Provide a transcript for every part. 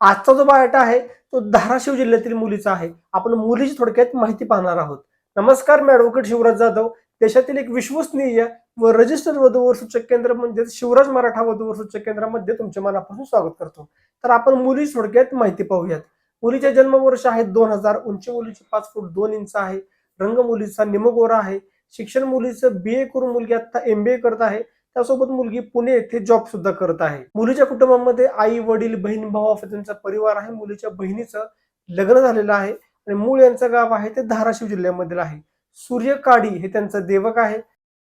आजचा जो बायोटा आहे तो धाराशिव जिल्ह्यातील मुलीचा आहे. आपण मुलीची थोडक्यात माहिती पाहणार आहोत. नमस्कार मी ॲडव्होकेट शिवराज जाधव. देशातील एक विश्वसनीय व रजिस्टर्ड वधूवर सूचक केंद्र म्हणजे शिवराज मराठा वधूवर सूचक केंद्रामध्ये तुमच्या मनापासून स्वागत करतो. तर आपण मुली थोडक्यात माहिती पाहूयात. मुलीचे जन्मवर्ष आहे दोन हजार उंची. मुलीची पाच फूट दोन इंच आहे. रंग मुलीचा निमगोरा आहे. शिक्षण मुलीचं बी ए करून मुलगी आता एम बी ए करत आहे. त्यासोबत मुलगी पुणे येथे जॉब सुद्धा करत आहे. मुलीच्या कुटुंबामध्ये आई वडील बहीण भाऊ असा त्यांचा परिवार आहे. मुलीच्या बहिणीचं लग्न झालेलं आहे आणि मूळ यांचं गाव आहे ते धाराशिव जिल्ह्यामधील आहे. सूर्य काडी हे त्यांचं देवक आहे.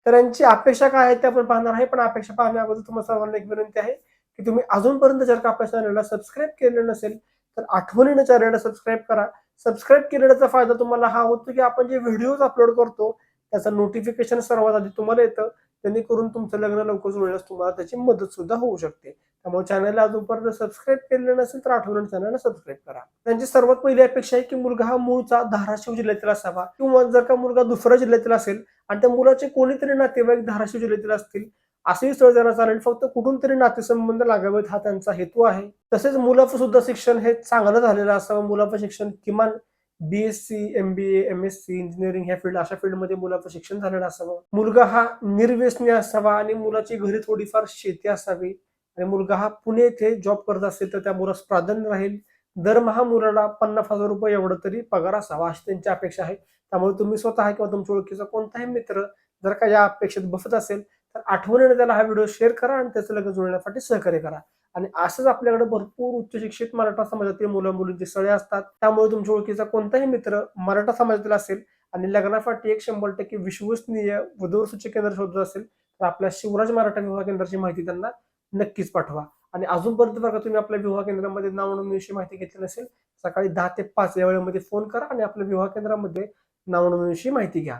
तर यांची अपेक्षा काय आहे ते आपण पाहणार आहे. पण अपेक्षा पाहण्या अगोदर तुम्हाला सर्वांना एक विनंती आहे की तुम्ही अजूनपर्यंत जर का आपल्या चॅनलला सबस्क्राईब केलेलं नसेल तर आठवणीनं चॅनलला सबस्क्राईब करा. सबस्क्राईब केलेल्याचा फायदा तुम्हाला हा होतो की आपण जे व्हिडिओज अपलोड करतो त्याचं नोटिफिकेशन सर्वात आधी तुम्हाला येतं. जेणेकरून तुमचं लग्न लवकर जुळण्यास तुम्हाला त्याची मदत सुद्धा होऊ शकते. त्यामुळे चॅनलला अजूनपर्यंत सबस्क्राईब केलेलं नसेल तर आठवण चॅनलला सबस्क्राईब करा. त्यांची सर्वात पहिली अपेक्षा आहे की मुलगा हा मूळचा धाराशिव जिल्ह्यातील असावा. किंवा जर का मुलगा दुसऱ्या जिल्ह्यातील असेल आणि त्या मुलाचे कोणीतरी नातेवाईक धाराशिव जिल्ह्यातील असतील असेही स्थळ जरा चालेल. फक्त कुठून तरी नातेसंबंध लागावेत हा त्यांचा हेतू आहे. तसेच मुलाचं सुद्धा शिक्षण हे चांगलं झालेलं असावं. मुलाचं शिक्षण किमान B S C M B M S C engineering ह्या फील्ड अशा फील्डमध्ये मुलाचं शिक्षण झालेलं असावं. मुलगा हा निर्व्यसनी असावा आणि मुलाची घरी थोडीफार शेती असावी. आणि मुलगा हा पुणे येथे जॉब करत असेल तर त्या मुलास प्राधान्य राहील. दरमहा मुलाला पन्नास हजार रुपये एवढं तरी पगार असावा अशी त्यांची अपेक्षा आहे. त्यामुळे तुम्ही स्वतः किंवा तुमच्या ओळखीचा कोणताही मित्र जर का या अपेक्षेत बसत असेल तर आठवणीने त्याला हा व्हिडिओ शेअर करा आणि त्याचं लग्न जुळण्यासाठी सहकार्य करा. आणि असंच आपल्याकडे भरपूर उच्च शिक्षित मराठा समाजातील मुलं मुलींचे सळे असतात. त्यामुळे तुमच्या ओळखीचा कोणताही मित्र मराठा समाजातील असेल आणि लग्नासाठी एक शंभर टक्के विश्वसनीय वधूवर सूचक केंद्र शोधत असेल तर आपल्या शिवराज मराठा विवाह केंद्राची माहिती त्यांना नक्कीच पाठवा. आणि अजूनपर्यंत बघा तुम्ही आपल्या विवाह केंद्रामध्ये नाव नोंदणीविषयी माहिती घेतली नसेल सकाळी दहा ते पाच या वेळेमध्ये फोन करा आणि आपल्या विवाह केंद्रामध्ये नाव नोंदणीविषयी माहिती घ्या.